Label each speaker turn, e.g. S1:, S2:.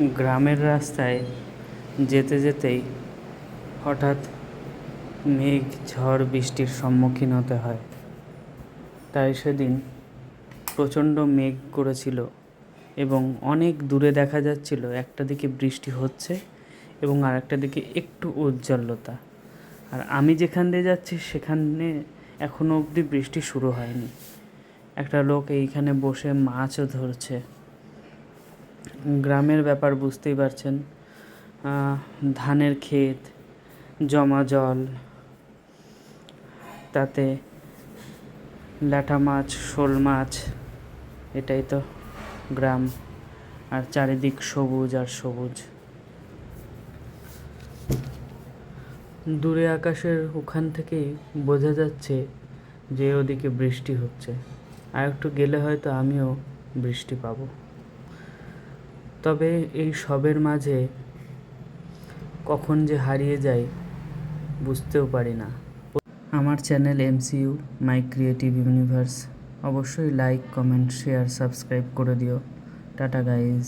S1: গ্রামের রাস্তায় যেতে যেতেই হঠাৎ মেঘ, ঝড়, বৃষ্টির সম্মুখীন হতে হয়। তাই সেদিন প্রচণ্ড মেঘ করেছিল এবং অনেক দূরে দেখা যাচ্ছিল, একটা দিকে বৃষ্টি হচ্ছে এবং আর একটা দিকে একটু উজ্জ্বলতা। আর আমি যেখান দিয়ে যাচ্ছি, সেখানে এখনও অবধি বৃষ্টি শুরু হয়নি। একটা লোক এইখানে বসে মাছও ধরছে। গ্রামের ব্যাপার বুঝতেই পারছেন। ধানের ক্ষেত, জমা জল, তাতে ল্যাটা মাছ, শোল মাছ, এটাই তো গ্রাম। আর চারিদিক সবুজ আর সবুজ। দূরে আকাশের ওখান থেকেই বোঝা যাচ্ছে যে ওদিকে বৃষ্টি হচ্ছে। আর একটু গেলে হয়তো আমিও বৃষ্টি পাবো। তবে এই সবের মাঝে কখন যে হারিয়ে যায় বুঝতেও পারি না। আমার channel MCU my creative universe, অবশ্যই লাইক, কমেন্ট, শেয়ার, সাবস্ক্রাইব করে দিও। টাটা, গাইজ।